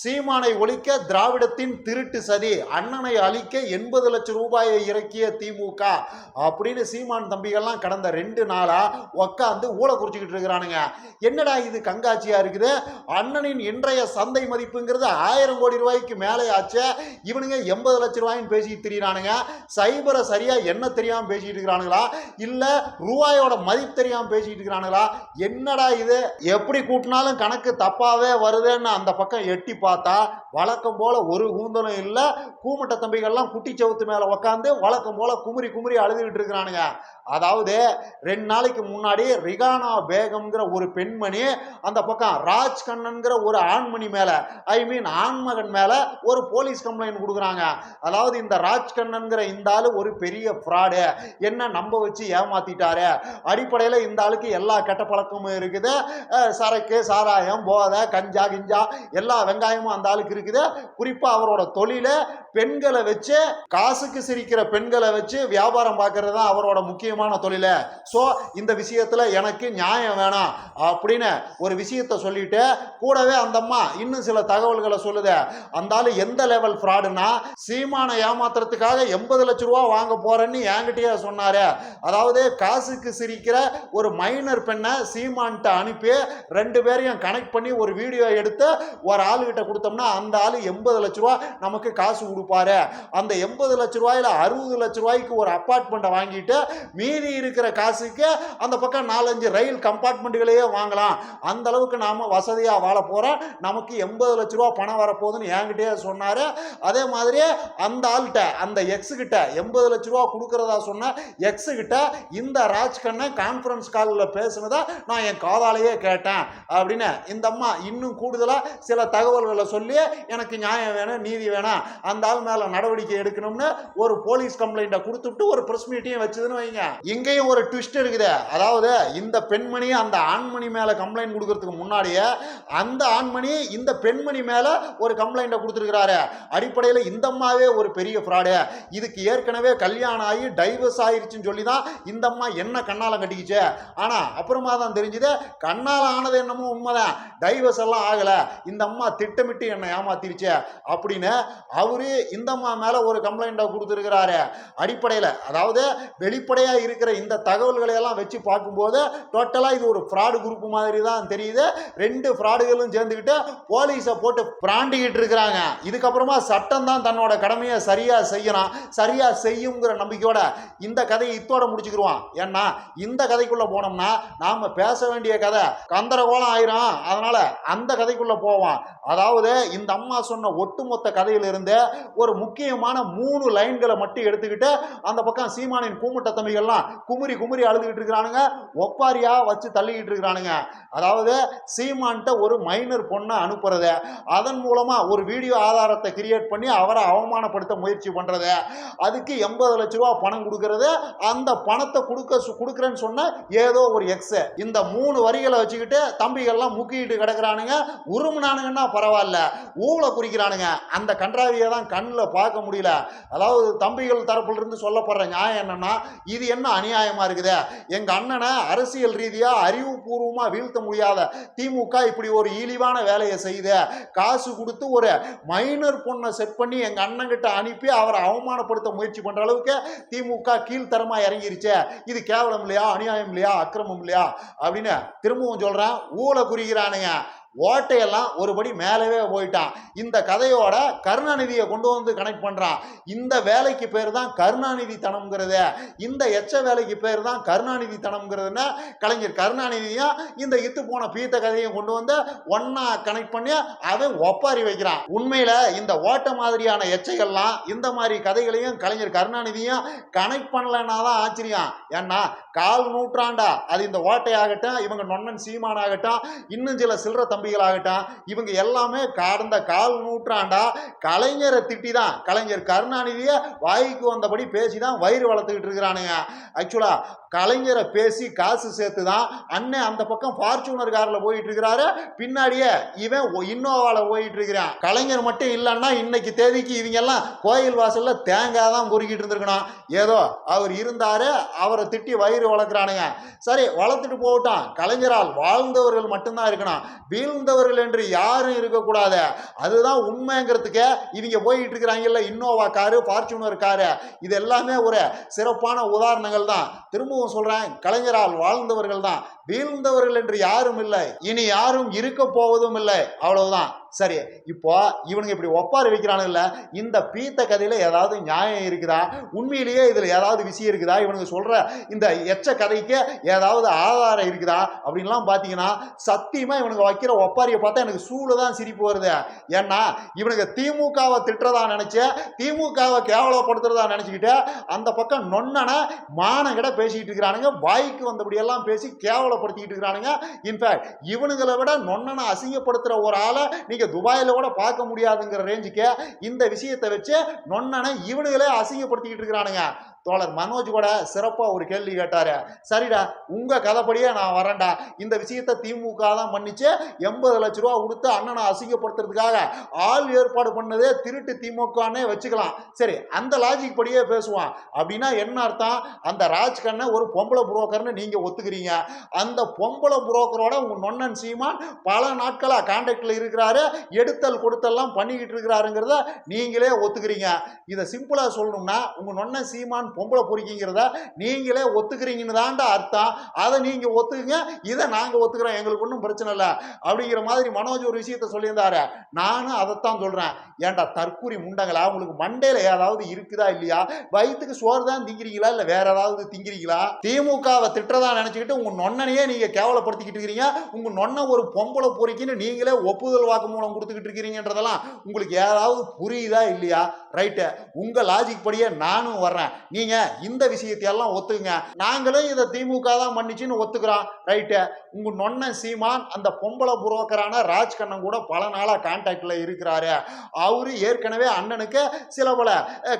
சீமானை ஒழிக்க திராவிடத்தின் திருட்டு சதி அண்ணனை அழிக்க எண்பது லட்சம் ரூபாயை இறக்கிய திமுக அப்படின்னு சீமான் தம்பிகள்லாம் கடந்த ரெண்டு நாளா உக்காந்து ஊழ குறிச்சிக்கிட்டு இருக்கிறானுங்க. என்னடா இது கங்காட்சியா இருக்குது? அண்ணனின் இன்றைய சந்தை மதிப்புங்கிறது ஆயிரம் கோடி ரூபாய்க்கு மேலே ஆச்சு இவனுங்க எண்பது லட்சம் ரூபாயின்னு பேசிட்டு தெரியிறானுங்க. சைபரை சரியா என்ன தெரியாம பேசிட்டு இருக்கிறானுங்களா? இல்ல ரூபாயோட மதிப்பு தெரியாம பேசிட்டு இருக்கிறானுங்களா? என்னடா இது? எப்படி கூட்டினாலும் கணக்கு தப்பாவே வருதுன்னு அந்த பக்கம் எட்டி பார்த்தா வழக்கம் போல ஒரு கூந்தலும் இல்லை. கூமட்ட தம்பிகள்லாம் குட்டி செவுத்து மேலே உக்காந்து வழக்கம் போல குமுறி குமுறி அழுதுகிட்டு இருக்கிறானுங்க. அதாவது ரெண்டு நாளைக்கு முன்னாடி ரிகானா பேகம்ங்கிற ஒரு பெண்மணி அந்த பக்கம் ராஜ் கண்ணன்கிற ஒரு ஆண்மணி மேலே ஐ மீன் ஆண்மகன் மேலே ஒரு போலீஸ் கம்ப்ளைண்ட் கொடுக்குறாங்க. அதாவது இந்த ராஜ் கண்ணன்கிற இந்த ஆள் ஒரு பெரிய ஃப்ராடு என்ன நம்ப வச்சு ஏமாத்திட்டாரு? அடிப்படையில் இந்த ஆளுக்கு எல்லா கெட்ட பழக்கமும் இருக்குது. சரக்கு சாராயம் போதை கஞ்சா கிஞ்சா எல்லா வெங்காயம் ஆதாயமும் அந்த ஆளுக்கு இருக்குது. குறிப்பாக அவரோட தொழிலை பெண்களை வச்சு காசுக்கு சிரிக்கிற பெண்களை வச்சு வியாபாரம் பார்க்கறது தான் அவரோட முக்கியமான தொழிலை. ஸோ இந்த விஷயத்தில் எனக்கு நியாயம் வேணாம் அப்படின்னு ஒரு விஷயத்த சொல்லிட்டு கூடவே அந்த அம்மா இன்னும் சில தகவல்களை சொல்லுது. அந்த ஆளு எந்த லெவல் ஃப்ராடுனா சீமானை ஏமாத்துறதுக்காக எண்பது லட்ச ரூபா வாங்க போறேன்னு என்கிட்டயே சொன்னாரு. அதாவது காசுக்கு சிரிக்கிற ஒரு மைனர் பெண்ணை சீமான்ட்ட அனுப்பி ரெண்டு பேரையும் கனெக்ட் பண்ணி ஒரு வீடியோ எடுத்து ஒரு ஆளுகிட்ட கொடுத்தோம்னா அந்த ஆளு எண்பது லட்ச ரூபா நமக்கு காசு கொடுப்பாரு. அந்த எண்பது லட்ச ரூபாயில அறுபது லட்ச ரூபாய்க்கு ஒரு அப்பார்ட்மெண்ட்டை வாங்கிட்டு மீதி இருக்கிற காசுக்கு அந்த பக்கம் நாலஞ்சு ரயில் கம்பார்ட்மெண்ட்டுகளையே வாங்கலாம். அந்த அளவுக்கு நாம் வசதியாக வாழ போகிறோம் நமக்கு எண்பது லட்ச ரூபா பணம் வரப்போகுதுன்னு என்கிட்டயே சொன்னார். அதே மாதிரி அந்த ஆள்கிட்ட அந்த எக்ஸுகிட்ட எண்பது லட்ச ரூபா கொடுக்குறதா சொன்ன எக்ஸ் கிட்ட இந்த ராஜ்கண்ணன் கான்ஃபரன்ஸ் காலில் பேசுனதை நான் என் காதாலேயே கேட்டேன். அப்படின்னு இந்த அம்மா இன்னும் கூடுதலாக சில தகவல்கள் சொல்லி எனக்கு நியாயம் வேணும் நீதி வேணும். அந்த ஆள் மேல நடவடிக்கை எடுக்கணும்னு ஒரு போலீஸ் கம்ப்ளைண்ட்டை கொடுத்துட்டு ஒரு ப்ரெஸ் மீட்டையும் வச்சதுன்னு வைங்க. இங்கேயும் ஒரு ட்விஸ்ட் இருக்குது. அதாவது இந்த பெண்மணி அந்த ஆண்மணி மேல கம்ப்ளைண்ட் கொடுக்கறதுக்கு முன்னாடியே அந்த ஆண்மணி இந்த பெண்மணி மேல ஒரு கம்ப்ளைண்ட்டை கொடுத்துருக்கிறாரு. அடிப்படையில் இந்த அம்மாவே ஒரு பெரிய ஃப்ராடு இதுக்கு ஏற்கனவே கல்யாணம் ஆகி டைவர்ஸ் ஆயிடுச்சுன்னு சொல்லி தான் இந்த அம்மா என்ன கண்ணால கட்டிக்கிச்சு. ஆனா அப்புறமா தான் தெரிஞ்சுது கண்ணால ஆனது என்னமோ உண்மைதான். டைவர்ஸ் எல்லாம் ஆகல. இந்த அம்மா திட்டமிட்டு என்னை ஏமாத்திருச்சு அப்படின்னு அவரு இந்த அம்மா மேல ஒரு கம்ப்ளைண்ட்டை கொடுத்துருக்கிறாரு. அடிப்படையில் அதாவது வெளிப்படையா இருக்கிற இந்த தகவல்களை எல்லாம் வச்சு பார்க்கும்போது டோட்டலா இது ஒரு ஃப்ராடு குரூப் மாதிரி தான் தெரியுது. ரெண்டு ஃப்ராடுகளும் சேர்ந்துக்கிட்டு போலீஸை போட்டு பிராண்டிக்கிட்டு இருக்கிறாங்க. இதுக்கப்புறமா சட்டம் தான் தன்னோட கடமையை சரியா செய்யணும் சரியா செய்யுங்கிற நம்பிக்கையோட இந்த கதையை இத்தோட முடிச்சுக்கிருவான். ஏன்னா இந்த கதைக்குள்ள போனோம்னா நாம பேச வேண்டிய கதை கந்தரகோலம் ஆயிரும். அதனால அந்த கதைக்குள்ள போவோம் அதாவது அதாவது இந்த அம்மா சொன்ன ஒட்டுமொத்த கதையிலிருந்து ஒரு முக்கியமான மூணு லைன்களை மட்டும் எடுத்துக்கிட்டு அந்த பக்கம் சீமானின் கூமுட்ட தம்பிகள்லாம் குமுறி குமுறி அழுதுகிட்டு இருக்கிறானுங்க ஒப்பாரியா வச்சு தள்ளிக்கிட்டு இருக்கிறானுங்க. அதாவது சீமான்ட்ட ஒரு மைனர் பொண்ணை அனுப்புறத அதன் மூலமா ஒரு வீடியோ ஆதாரத்தை கிரியேட் பண்ணி அவரை அவமானப்படுத்த முயற்சி பண்றத அதுக்கு எண்பது லட்ச ரூபா பணம் கொடுக்கறது அந்த பணத்தை கொடுக்க கொடுக்குறேன்னு சொன்ன ஏதோ ஒரு எக்ஸ் இந்த மூணு வரிகளை வச்சுக்கிட்டு தம்பிகள்லாம் முக்கிட்டு கிடக்குறானுங்க உருமுனானுங்கன்னா பரவாயில்ல. பரவாயில்ல. ஊழ குறிக்கிறானுங்க அந்த கன்றாவியை தான் கண்ணில் பார்க்க முடியல. அதாவது தம்பிகள் தரப்புல இருந்து சொல்லப்படுற நியாயம் என்னன்னா இது என்ன அநியாயமா இருக்குது? எங்க அண்ணனை அரசியல் ரீதியா அறிவுபூர்வமாக வீழ்த்த முடியாத திமுக இப்படி ஒரு இழிவான வேலையை செய்து காசு கொடுத்து ஒரு மைனர் பொண்ணை செட் பண்ணி எங்க அண்ணன்கிட்ட அனுப்பி அவரை அவமானப்படுத்த முயற்சி பண்ற அளவுக்கு திமுக கீழ்த்தரமா இறங்கிருச்சு. இது கேவலம் இல்லையா? அநியாயம் இல்லையா? அக்கிரமம் இல்லையா? அப்படின்னு திரும்பவும் சொல்றேன். ஊழ குறிக்கிறானுங்க ஓட்டையெல்லாம் ஒருபடி மேலவே போயிட்டான். இந்த கதையோட கருணாநிதியை கொண்டு வந்து கனெக்ட் பண்றான். இந்த வேலைக்கு பேர் தான் கருணாநிதி தனம்ங்கிறது இந்த எச்ச வேலைக்கு பேர் தான் கருணாநிதி தனம்ங்கிறதுனா கலைஞர் கருணாநிதியும் இந்த இத்து போன பீத்த கதையும் கொண்டு வந்து ஒன்னா கனெக்ட் பண்ணி அவன் ஒப்பாரி வைக்கிறான். உண்மையில இந்த ஓட்ட மாதிரியான எச்சைகள்லாம் இந்த மாதிரி கதைகளையும் கலைஞர் கருணாநிதியும் கனெக்ட் பண்ணலன்னா தான் ஆச்சரியம். ஏன்னா கால் நூற்றாண்டா. அது இந்த ஓட்டையாகட்டும் இவங்க நொன்னன் சீமானாகட்டும் இன்னும் சில சில்லற தம்பிகளாகட்டும் இவங்க எல்லாமே கடந்த கால் நூற்றாண்டா கலைஞரை திட்டி தான் கலைஞர் கருணாநிதியை வாய்க்கு வந்தபடி பேசி தான் வயிறு வளர்த்துக்கிட்டு இருக்கிறானுங்க. ஆக்சுவலா கலைஞரை பேசி காசு சேர்த்து தான் அண்ணன் அந்த பக்கம் ஃபார்ச்சூனர் காரில் போயிட்டு இருக்கிறாரு. பின்னாடியே இவன் இன்னோவாவில் போயிட்டு இருக்கிறான். கலைஞர் மட்டும் இல்லைன்னா இன்னைக்கு தேதிக்கு இவங்க எல்லாம் கோயில் வாசலில் தேங்காய் தான் பொறுக்கிட்டு இருந்திருக்கணும். ஏதோ அவர் இருந்தாரு அவரை திட்டி வயிறு வளர்க்குறானுங்க. சரி வளர்த்துட்டு போகட்டும். கலைஞரால் வாழ்ந்தவர்கள் மட்டும்தான் இருக்கணும். வீழ் வீழ்ந்தவர்கள் என்று யாரும் இருக்கக்கூடாது. அதுதான் உண்மைங்கிறதுக்கு இவங்க போயிட்டு இருக்கிறாங்கல்ல இன்னோவா காரு ஃபார்ச்சுனர் காரு இது எல்லாமே ஒரு சிறப்பான உதாரணங்கள் தான் திரும்பவும் சொல்றேன் கலைஞரால் வாழ்ந்தவர்கள் தான் வீழ்ந்தவர்கள் என்று யாரும் இல்லை. இனி யாரும் இருக்க போவதும் இல்லை. அவ்வளவுதான். சரி இப்போ இவனுங்க இப்படி ஒப்பாரி வைக்கிறானுல்ல இந்த பீத்த கதையில ஏதாவது நியாயம் இருக்குதா? உண்மையிலேயே இதுல ஏதாவது விஷயம் இருக்குதா? இவனுங்க சொல்ற இந்த எச்ச கதைக்கு ஏதாவது ஆதாரம் இருக்குதா? அப்படின்லாம் பார்த்தீங்கன்னா சத்தியமா இவனுங்க வைக்கிற ஒப்பாரியை பார்த்தா எனக்கு சூடு தான் சிரிப்பு வருது. ஏன்னா இவனுங்க திமுகவை திட்டுறதா நினைச்சு திமுகவை கேவலப்படுத்துறதா நினைச்சுக்கிட்டு அந்த பக்கம் நொன்னனை மானங்கிட பேசிக்கிட்டு இருக்கிறானுங்க. வாய்க்கு வந்தபடியெல்லாம் பேசி கேவலப்படுத்திக்கிட்டு இருக்கிறானுங்க. இன்ஃபேக்ட் இவனுங்களை விட நொன்னனை அசிங்கப்படுத்துற ஒரு ஆளை நீங்க துபாயில் கூட பார்க்க முடியாதுங்கிற ரேஞ்சுக்கு இந்த விஷயத்தை வச்சு நொன்னனை இவனுங்களே அசிங்கப்படுத்திக்கிட்டு இருக்கிறானுங்க. தோழர் மனோஜ் கூட சிறப்பா ஒரு கேள்வி கேட்டாரு. சரிடா உங்க கதைப்படியே நான் வரேன்டா. இந்த விஷயத்தை திமுக தான் பண்ணிச்சு எண்பது லட்ச ரூபா கொடுத்து அண்ணனை அசிங்கப்படுத்துறதுக்காக ஆள் ஏற்பாடு பண்ணதே திருட்டு திமுகன்னே வச்சுக்கலாம். சரி அந்த லாஜிக் படியே பேசுவான் அப்படின்னா என்ன அர்த்தம்? அந்த ராஜ்கண்ணை ஒரு பொம்பளை புரோக்கர்னு நீங்க ஒத்துக்கிறீங்க. அந்த பொம்பளை புரோக்கரோட உங்க நொன்னன் சீமான் பல நாட்களா கான்டாக்ட்ல இருக்கிறாரு. எடுத்தல் கொடுத்தல்லாம் பண்ணிக்கிட்டு இருக்கிறாருங்கிறத நீங்களே ஒத்துக்கிறீங்க. இதை சிம்பிளா சொல்லணும்னா உங்க நொன்னன் சீமான் பொம்பளை பொறிக்கிங்கிறத நீங்களே ஒத்துக்கிறீங்கன்னு தான்டா அர்த்தம். அதை நீங்க ஒத்துக்குங்க இதை நாங்க ஒத்துக்கிறோம் எங்களுக்கு ஒன்றும் பிரச்சனை இல்லை. அப்படிங்கிற மாதிரி மனோஜ் ஒரு விஷயத்த சொல்லியிருந்தாரு. நானும் அதைத்தான் சொல்றேன். ஏன்டா தற்கூரி முண்டங்களா? உங்களுக்கு மண்டையில ஏதாவது இருக்குதா இல்லையா? வயிற்றுக்கு சோறு தான் திங்கிறீங்களா? இல்லை வேற ஏதாவது திங்கிறீங்களா? திமுகவை திட்டுறதா நினச்சிக்கிட்டு உங்கள் நொன்னனையே நீங்கள் கேவலப்படுத்திக்கிட்டு இருக்கிறீங்க. உங்கள் நொன்ன ஒரு பொம்பளை பொறிக்கின்னு நீங்களே ஒப்புதல் வாக்குமூலம் கொடுத்துக்கிட்டு இருக்கிறீங்கன்றதெல்லாம் உங்களுக்கு ஏதாவது புரியுதா இல்லையா? ரைட்டு. உங்கள் லாஜிக் படியே நானும் வர்றேன். நீ நீங்க இந்த விஷயத்தையெல்லாம் ஒத்துக்குங்க. நாங்களும் இதை திமுக தான் பண்ணிச்சுன்னு ஒத்துக்கிறோம். ரைட்டு. உங்க நொன்ன சீமான் அந்த பொம்பளை புரோக்கரான ராஜ்கண்ணன் கூட பல நாளா கான்டாக்ட்ல இருக்கிறாரு. அவரு ஏற்கனவே அண்ணனுக்கு சில பல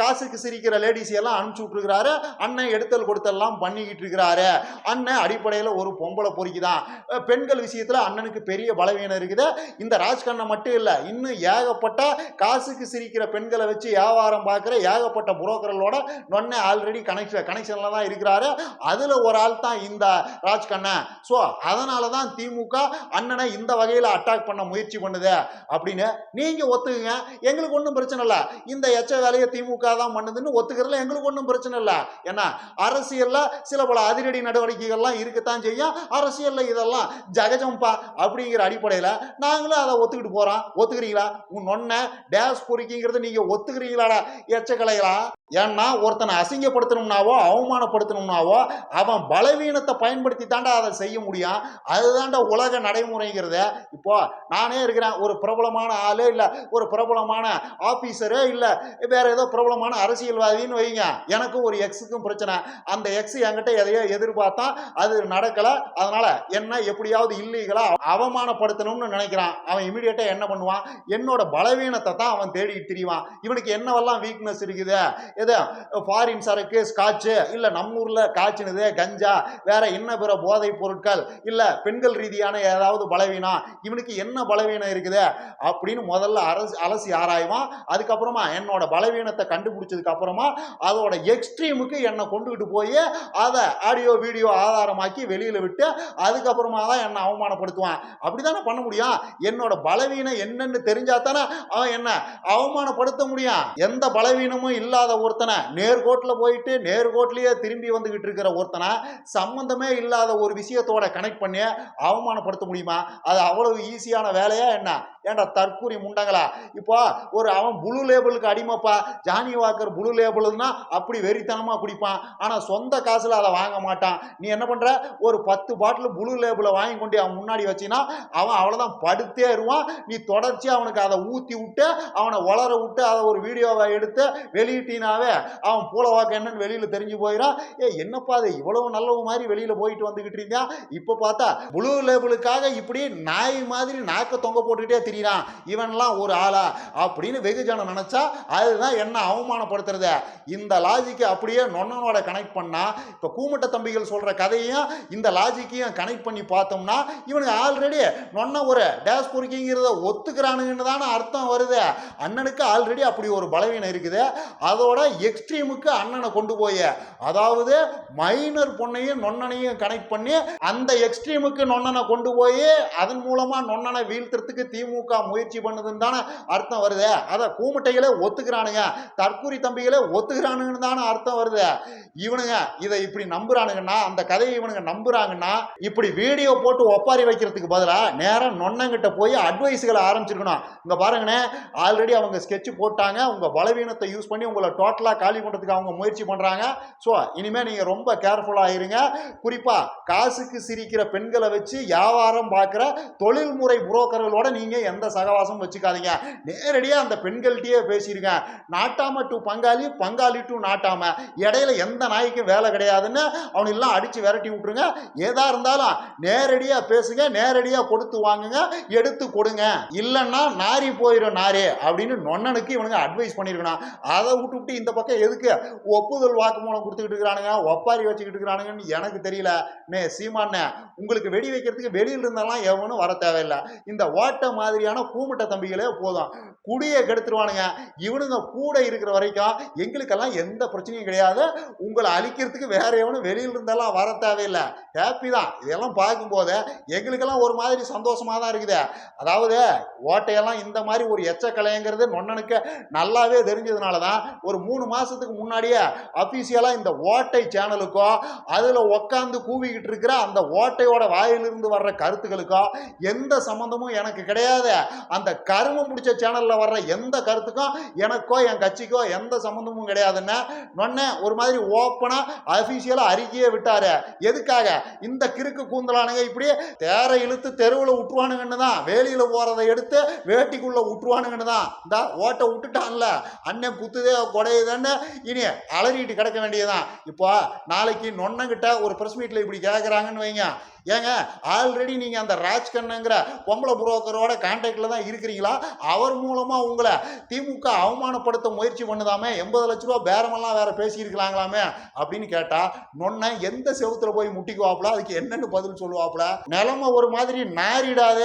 காசுக்கு சிரிக்கிற லேடிஸ் எல்லாம் அனுப்பிச்சு விட்டுருக்கிறாரு. அண்ணன் எடுத்தல் கொடுத்தல்லாம் பண்ணிக்கிட்டு இருக்கிறாரு. அண்ணன் அடிப்படையில் ஒரு பொம்பளை பொறுக்கி தான் பெண்கள் விஷயத்தில் அண்ணனுக்கு பெரிய பலவீனம் இருக்குது. இந்த ராஜ்கண்ணன் மட்டும் இல்லை இன்னும் ஏகப்பட்ட காசுக்கு சிரிக்கிற பெண்களை வச்சு வியாபாரம் பார்க்குற ஏகப்பட்ட புரோக்கர்களோட நொன்ன ஆல்ரெடி கனெக்ஷன் கனெக்ஷனில் தான் இருக்கிறாரு. அதில் ஒரு ஆள் தான் இந்த ராஜ்கண்ணன் ஸோ அதனால தான் திமுக அண்ணனை இந்த வகையில் அட்டாக் பண்ண முயற்சி பண்ணுது அப்படின்னு நீங்கள் ஒத்துக்குங்க. எங்களுக்கு ஒன்றும் பிரச்சனை இல்லை. இந்த எச்ச வேலையை திமுக தான் பண்ணுதுன்னு ஒத்துக்கிறதுல எங்களுக்கு ஒன்றும் பிரச்சனை இல்லை. ஏன்னா அரசியலில் சில பல அதிரடி நடவடிக்கைகள்லாம் இருக்கத்தான் செய்யும். அரசியலில் இதெல்லாம் ஜகஜம்பா அப்படிங்கிற அடிப்படையில் நாங்களும் அதை ஒத்துக்கிட்டு போகிறோம் ஒத்துக்கிறீங்களா? உன் நொன்ன டேஸ் பொறிக்கிங்கிறது நீங்கள் ஒத்துக்கிறீங்களாடா? எச்சக்கலைகளா? ஏன்னா ஒருத்தனை அசிங்கப்படுத்தணும்னாவோ அவமானப்படுத்தணும்னாவோ அவன் பலவீனத்தை பயன்படுத்தி தாண்டா அதை செய்ய முடியும். அதுதாண்டா உலக நடைமுறைங்கிறது. இப்போ நானே இருக்கிறேன் ஒரு பிரபலமான ஆளு இல்லை ஒரு பிரபலமான ஆஃபீஸரே இல்லை வேற ஏதோ பிரபலமான அரசியல்வாதின்னு வைங்க. எனக்கும் ஒரு எக்ஸுக்கும் பிரச்சனை. அந்த எக்ஸ் என்கிட்ட எதையோ எதிர்பார்த்தா அது நடக்கலை. அதனால என்ன எப்படியாவது இல்லீகலா அவமானப்படுத்தணும்னு நினைக்கிறான். அவன் இமீடியட்டா என்ன பண்ணுவான்? என்னோட பலவீனத்தை தான் அவன் தேடி திரிவான். இவனுக்கு என்னவெல்லாம் வீக்னஸ் இருக்குது? எது? ஃபாரின் சரக்கு ஸ்காட்சு இல்லை நம்ம ஊரில் காய்ச்சினது கஞ்சா வேற என்ன பிற போதைப் பொருட்கள் இல்லை பெண்கள் ரீதியான ஏதாவது பலவீனம் இவனுக்கு என்ன பலவீனம் இருக்குது? அப்படின்னு முதல்ல அரசு அலசி ஆராய்வான். அதுக்கப்புறமா என்னோட பலவீனத்தை கண்டுபிடிச்சதுக்கு அப்புறமா அதோட எக்ஸ்ட்ரீமுக்கு என்னை கொண்டுகிட்டு போய் அதை ஆடியோ வீடியோ ஆதாரமாக்கி வெளியில் விட்டு அதுக்கப்புறமா தான் என்னை அவமானப்படுத்துவான். அப்படி தானே பண்ண முடியும்? என்னோட பலவீனம் என்னன்னு தெரிஞ்சா தானே அவன் என்ன அவமானப்படுத்த முடியும். எந்த பலவீனமும் இல்லாத ஒருத்தனை நேர்கோட்டில் போயிட்டு நேர்கோட்லயே திரும்பி வந்துகிட்டு இருக்கிற ஒருத்தனை சம்மந்தமே இல்லாத ஒரு விஷயத்தோட கனெக்ட் பண்ணி அவமானப்படுத்த முடியுமா? அது அவ்வளவு ஈஸியான வேலையா என்ன? ஏன்டா தற்கூரி முண்டங்களா? இப்போ ஒரு அவன் புளு லேபிளுக்கு அடிமைப்பா. ஜானி வாக்கர் புளு லேபிள்னா அப்படி வெறித்தனமாக குடிப்பான். ஆனால் சொந்த காசில் அதை வாங்க மாட்டான். நீ என்ன பண்ற? ஒரு பத்து பாட்டில் புளு லேபிளை வாங்கி கொண்டு அவன் முன்னாடி வச்சினா அவன் அவ்வளோதான் படுத்தே இருவான். நீ தொடர்ச்சி அவனுக்கு அதை ஊற்றி விட்டு அவனை வளர விட்டு அதை ஒரு வீடியோவை எடுத்து வெளியிட்டினாவே அவன் பூலவாக்க என்னன்னு வெளியில தெரிஞ்சு போயிடான் ஏ என்னப்பா அது இவ்வளவு நல்லவு மாதிரி வெளியில போயிட்டு வந்துகிட்டு இருந்தா இப்ப பார்த்தா புளு லேபிளுக்காக இப்படி நாய் மாதிரி நாக்க தொங்க போட்டுக்கிட்டே திரியிறான். இவன்லாம் ஒரு ஆளா? அப்படின்னு வெகுஜனம் நினைச்சா அதுதான் என்ன அவமானப்படுத்துறது. இந்த லாஜிக்கு அப்படியே நொன்னனோட கனெக்ட் பண்ணா இப்ப கூமட்ட தம்பிகள் சொல்ற கதையும் இந்த லாஜிக்கையும் கனெக்ட் பண்ணி பார்த்தோம்னா இவனுக்கு ஆல்ரெடி நொன்ன ஒரு டேஸ் பொறுக்கிங்கிறத ஒத்துக்கிறானுங்கன்னு தானே அர்த்தம் வருது. அண்ணனுக்கு ஆல்ரெடி அப்படி ஒரு பலவீனம் இருக்குது. அதோட எக்ஸ்ட்ரீமுக்கு அண்ணனை கொண்டு போய். அதாவது மைனர் பொண்ணையும் நொன்னனையும் கனெக்ட் பண்ணி அந்த எக்ஸ்ட்ரீமுக்கு நொண்ணனை கொண்டு போய் அதன் மூலமா நொன்னனை வீழ்த்துறதுக்கு திமுக முயற்சி பண்ணுதுன்னு தானே அர்த்தம் வருது. அதை கூமுட்டைகளே ஒத்துக்கிறானுங்க. தற்கூரி தம்பிகளே ஒத்துக்கிறானுங்கன்னு தானே அர்த்தம் வருது. இவனுங்க இதை இப்படி நம்புறானுங்கன்னா அந்த கதையை இவனுங்க நம்புறாங்கன்னா இப்படி வீடியோ போட்டு ஒப்பாரி வைக்கிறதுக்கு பதிலாக நேரம் நொன்னங்கிட்ட போய் அட்வைஸுகளை ஆரம்பிச்சிருக்கணும். இங்கே பாருங்கண்ணே ஆல்ரெடி அவங்க ஸ்கெட்ச் போட்டாங்க. உங்கள் பலவீனத்தை யூஸ் பண்ணி உங்களை டோட்டலாக காலி பண்ணுறதுக்கு அவங்க முயற்சி பண்றாங்க. ஸோ இனிமே நீங்க ரொம்ப கேர்ஃபுல்லாக இருங்க. குறிப்பா காசுக்கு சிரிக்கிற பெண்களை வச்சு வியாபாரம் பார்க்குற தொழில்முறை புரோக்கர்களோட நீங்க எந்த சகவாசமும் வச்சுக்காதீங்க. நேரடியாக அந்த பெண்கள்கிட்டயே பேசியிருங்க நாட்டாம டு பங்காளி பங்காளி டு நாட்டாம. இடையில எந்த நாய்க்கும் வேலை கிடையாதுன்னு அவனெல்லாம் அடிச்சு விரட்டி விட்டுருங்க. ஏதா இருந்தாலும் நேரடியாக பேசுங்க நேரடியாக கொடுத்து வாங்குங்க எடுத்து கொடுங்க. இல்லைன்னா நாரி போயிடும் நாரே அப்படின்னு நொன்னனுக்கு இவனுங்க அட்வைஸ் பண்ணியிருக்கணும் அதை விட்டு விட்டு இந்த பக்கம் எதுக்கு ஒப்புதல் வாக்குமூலம் கொடுத்துக்கிட்டு இருக்கிறானுங்க? ஒப்பாரி வச்சுக்கிட்டு இருக்கிறானுங்கன்னு எனக்கு தெரியல. நே சீமானே உங்களுக்கு வெடி வைக்கிறதுக்கு வெளியில் இருந்தெல்லாம் எவனும் வர தேவையில்லை. இந்த ஓட்டை மாதிரியான கூமுட்டை தம்பிகளே போதும். குடியை கெடுத்துருவானுங்க. இவனுங்க கூட இருக்கிற வரைக்கும் எங்களுக்கெல்லாம் எந்த பிரச்சனையும் கிடையாது. உங்களை அழிக்கிறதுக்கு வேற எவனும் வெளியில் இருந்தெல்லாம் வர தேவையில்லை. ஹாப்பி தான். இதெல்லாம் பார்க்கும்போது எங்களுக்கெல்லாம் ஒரு மாதிரி சந்தோஷமா தான் இருக்குது. அதாவது ஓட்டையெல்லாம் இந்த மாதிரி ஒரு எச்சக்கலைங்கிறது நொன்னனுக்கு நல்லாவே தெரிஞ்சதுனால தான் ஒரு மூணு மாதத்துக்கு முன்னாடியே அஃபீஷியலாக இந்த ஓட்டை சேனலுக்கோ அதில் உக்காந்து கூவிக்கிட்டு இருக்கிற அந்த ஓட்டையோட வாயிலிருந்து வர்ற கருத்துக்களுக்கோ எந்த சம்மந்தமும் எனக்கு கிடையாது. அந்த கருமம் பிடிச்ச சேனலில் வர்ற எந்த கருத்துக்கும் எனக்கோ என் கட்சிக்கோ எந்த சம்மந்தமும் கிடையாதுன்னு நொன்ன ஒரு மாதிரி ஓப்பனாக அஃபீஷியலாக அறிக்கையே விட்டார். எதுக்காக? இந்த கிறுக்கு கூந்தலானுங்க இப்படி தேரை இழுத்து தெருவில் விட்டுருவானுங்கன்னு தான் வேலியில் போகிறத எடுத்து வேட்டிக்குள்ளே விட்டுருவானுங்கன்னு தான். இந்த ஓட்டை விட்டுட்டான்ல அண்ணன் குத்துதே குடையுதுன்னு இனி அலறிட்டு கிடக்க வேண்டியதுதான். இப்போ நாளைக்கு நொன்னங்கிட்ட ஒரு ப்ரெஸ் மீட்டில் இப்படி கேட்குறாங்கன்னு வைங்க. ஏங்க ஆல்ரெடி நீங்கள் அந்த ராஜ்கண்ணுங்கிற பொம்பளை புரோக்கரோட கான்டாக்டில் தான் இருக்கிறீங்களா? அவர் மூலமாக உங்களை திமுக அவமானப்படுத்த முயற்சி பண்ணுதாமே எண்பது லட்ச ரூபா பேரமெல்லாம் வேற பேசியிருக்கலாங்களாமே அப்படின்னு கேட்டால் நொன்ன எந்த செவுத்துல போய் முட்டிக்குவாப்புல? அதுக்கு என்னென்னு பதில் சொல்லுவாப்புல? நிலமை ஒரு மாதிரி நாரிடாத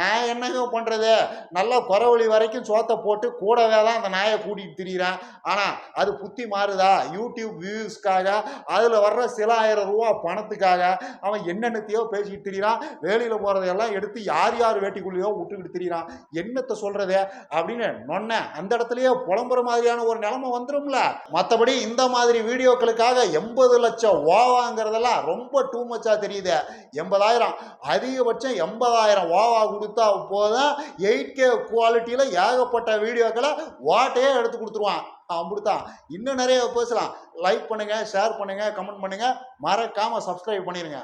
நான் என்னங்க பண்ணுறது நல்லா குறவழி வரைக்கும் சோத்தை போட்டு கூடவே தான் அந்த நாயை கூட்டிகிட்டு திரியிறேன். ஆனால் அது புத்தி மாறுதா? யூடியூப் வியூஸ்க்காக அதில் வர்ற சில ஆயிரம் ரூபா பணத்துக்காக அவன் என்னென்னத்தையோ பேசிக்கிட்டு திரியிறான் வேலையில் போகிறதையெல்லாம் எடுத்து யார் யார் வேட்டிக்குள்ளேயோ விட்டுக்கிட்டு திரியிறான் என்னத்தை சொல்கிறது அப்படின்னு நொன்ன அந்த இடத்துலையே புலம்புற மாதிரியான ஒரு நிலைமை வந்துடும்ல மற்றபடி இந்த மாதிரி வீடியோக்களுக்காக எண்பது லட்சம் ஓவாங்கிறதெல்லாம் ரொம்ப டூ மச்சா தெரியுது. எண்பதாயிரம். அதிகபட்சம் எண்பதாயிரம் ஓவா கொடுத்தா போதும். எயிட் கே குவாலிட்டியில் ஏகப்பட்ட வீடியோக்களை ஓட்டையே எடுத்து கொடுத்துருவான். அப்படித்தான். இன்னும் நிறைய பேசலாம். லைக் பண்ணுங்கள் ஷேர் பண்ணுங்கள் கமெண்ட் பண்ணுங்க. மறக்காமல் சப்ஸ்கிரைப் பண்ணிடுங்க